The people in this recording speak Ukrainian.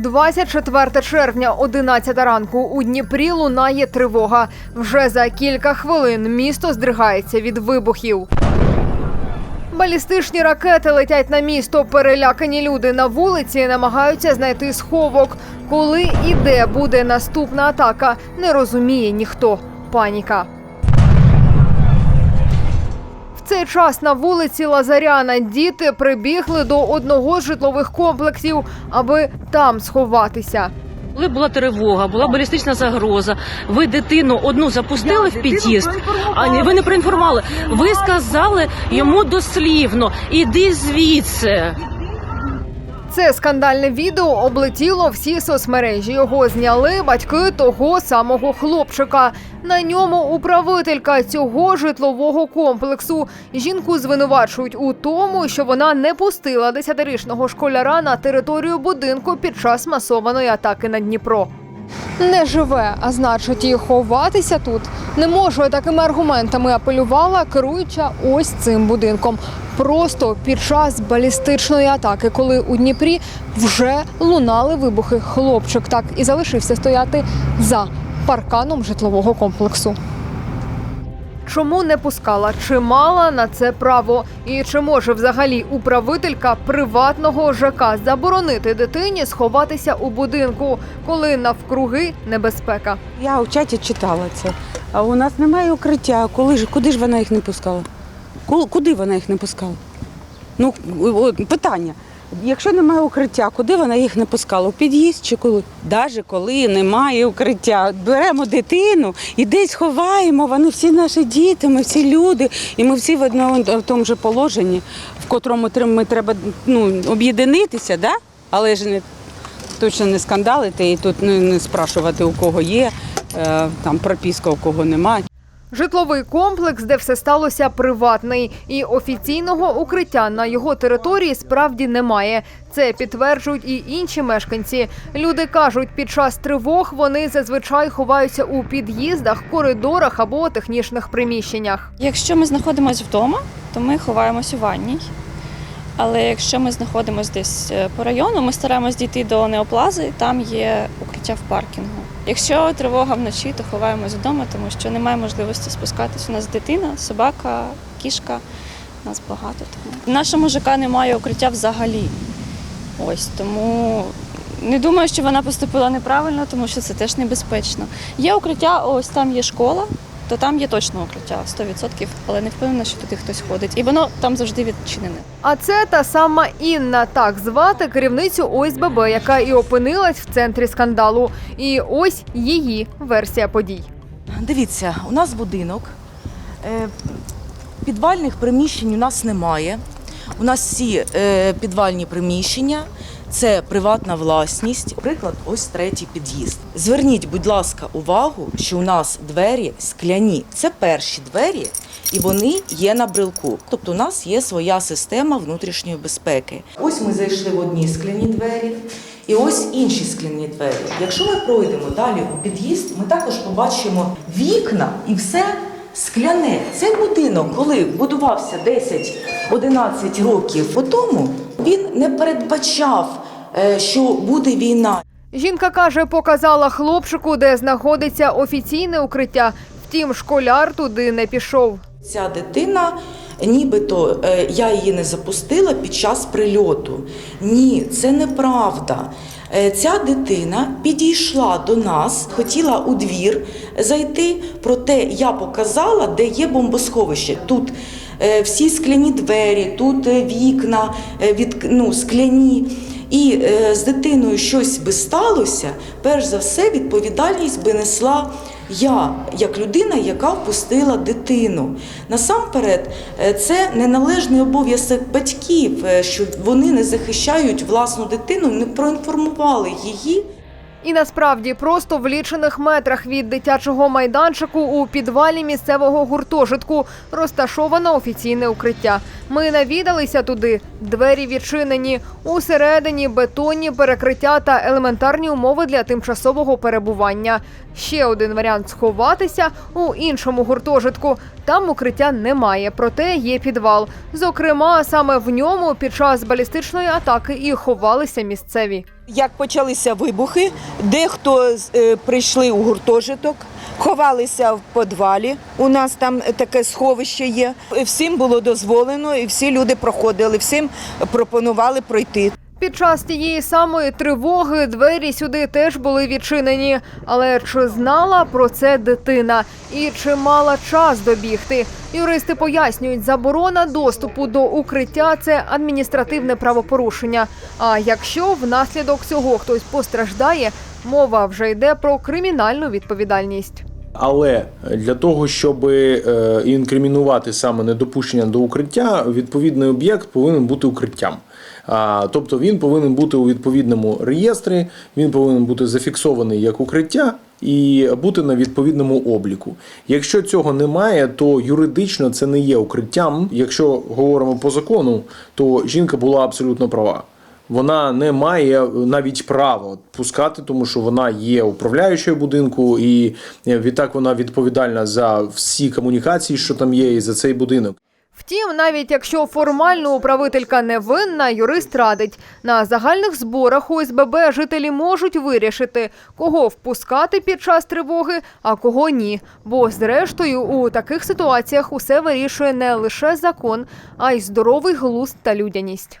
24 червня, 11 ранку. У Дніпрі лунає тривога. Вже за кілька хвилин місто здригається від вибухів. Балістичні ракети летять на місто. Перелякані люди на вулиці намагаються знайти сховок. Коли і де буде наступна атака, не розуміє ніхто. Паніка. Цей час на вулиці Лазаряна діти прибігли до одного з житлових комплексів, аби там сховатися. Коли була тривога, була балістична загроза. Ви дитину одну запустили в під'їзд, а ні, ви не проінформували. Ви сказали йому дослівно: іди звідси. Це скандальне відео облетіло всі соцмережі. Його зняли батьки того самого хлопчика. На ньому управителька цього житлового комплексу. Жінку звинувачують у тому, що вона не пустила десятирічного школяра на територію будинку під час масованої атаки на Дніпро. Не живе, а значить, і ховатися тут не можу Такими аргументами апелювала керуюча ось цим будинком. Просто під час балістичної атаки, коли у Дніпрі вже лунали вибухи, хлопчик так і залишився стояти за парканом житлового комплексу. Чому не пускала? Чи мала на це право? І чи може взагалі управителька приватного ЖК заборонити дитині сховатися у будинку, коли навкруги небезпека? Я у чаті читала це. А у нас немає укриття. Коли ж, куди ж вона їх не пускала? Ку- Куди вона їх не пускала? Ну, питання. Якщо немає укриття, куди вона їх не пускала? У під'їзд чи коли? Навіть коли немає укриття, беремо дитину і десь ховаємо, вони всі наші діти, ми всі люди, і ми всі в одному в тому ж положенні, в котрому ми треба ну, об'єднатися, да? але ж не точно не скандалити і тут не, не спрашувати, у кого є е, там прописка, у кого немає. Житловий комплекс, де все сталося, приватний, і офіційного укриття на його території справді немає. Це підтверджують і інші мешканці. Люди кажуть, під час тривог вони зазвичай ховаються у під'їздах, коридорах або технічних приміщеннях. Якщо ми знаходимося вдома, то ми ховаємось у ванній. Але якщо ми знаходимося десь е, по району, ми стараємось дійти до неоплази, там є укриття в паркінгу. Якщо тривога вночі, то ховаємось вдома, тому що немає можливості спускатись. У нас дитина, собака, кішка, нас багато. Тому в ЖК немає укриття взагалі. Ось тому не думаю, що вона поступила неправильно, тому що це теж небезпечно. Є укриття, ось там є школа, то там є точно укриття 100%, але не впевнена, що туди хтось ходить. І воно там завжди відчинене. А це та сама Інна, так звати керівницю ОСББ, яка і опинилась в центрі скандалу. І ось її версія подій. Дивіться, у нас будинок. Е, Підвальних приміщень у нас немає. У нас всі е, підвальні приміщення це приватна власність. Приклад, ось третій під'їзд. Зверніть, будь ласка, увагу, що у нас двері скляні. Це перші двері, і вони є на брелку. Тобто, у нас є своя система внутрішньої безпеки. Ось ми зайшли в одні скляні двері. І ось інші скляні двері. Якщо ми пройдемо далі у під'їзд, ми також побачимо вікна і все скляне. Цей будинок, коли будувався 10-11 років по тому, він не передбачав, е, що буде війна. Жінка каже, показала хлопчику, де знаходиться офіційне укриття. Втім, школяр туди не пішов. Ця дитина, нібито е, я її не запустила під час прильоту. Ні, це неправда. Е, Ця дитина підійшла до нас, хотіла у двір зайти, проте я показала, де є бомбосховище. Тут всі скляні двері, тут е, вікна е, від, ну, скляні. І е, з дитиною щось би сталося, перш за все відповідальність би несла я, як людина, яка впустила дитину. Насамперед, е, це неналежний обов'язок батьків, е, що вони не захищають власну дитину, не проінформували її. І насправді просто в лічених метрах від дитячого майданчику у підвалі місцевого гуртожитку розташовано офіційне укриття. Ми навідалися туди. Двері відчинені. Усередині бетонні перекриття та елементарні умови для тимчасового перебування. Ще один варіант сховатися у іншому гуртожитку. Там укриття немає, проте є підвал. Зокрема, саме в ньому під час балістичної атаки і ховалися місцеві. Як почалися вибухи, дехто е, прийшли у гуртожиток, ховалися в підвалі. У нас там таке сховище є. Всім було дозволено, і всі люди проходили, всім пропонували пройти. Під час тієї самої тривоги двері сюди теж були відчинені. Але чи знала про це дитина і чи мала час добігти? Юристи пояснюють, заборона доступу до укриття це адміністративне правопорушення. А якщо внаслідок цього хтось постраждає, мова вже йде про кримінальну відповідальність. Але для того, щоб е, інкримінувати саме недопущення до укриття, відповідний об'єкт повинен бути укриттям. Тобто він повинен бути у відповідному реєстрі, він повинен бути зафіксований як укриття і бути на відповідному обліку. Якщо цього немає, то юридично це не є укриттям. Якщо говоримо по закону, то жінка була абсолютно права. Вона не має навіть права пускати, тому що вона є управляючою будинку, і е, відтак вона відповідальна за всі комунікації, що там є, і за цей будинок. Втім, навіть якщо формально управителька не винна, юрист радить на загальних зборах ОСББ жителі можуть вирішити, кого впускати під час тривоги, а кого ні. Бо зрештою у таких ситуаціях усе вирішує не лише закон, а й здоровий глузд та людяність.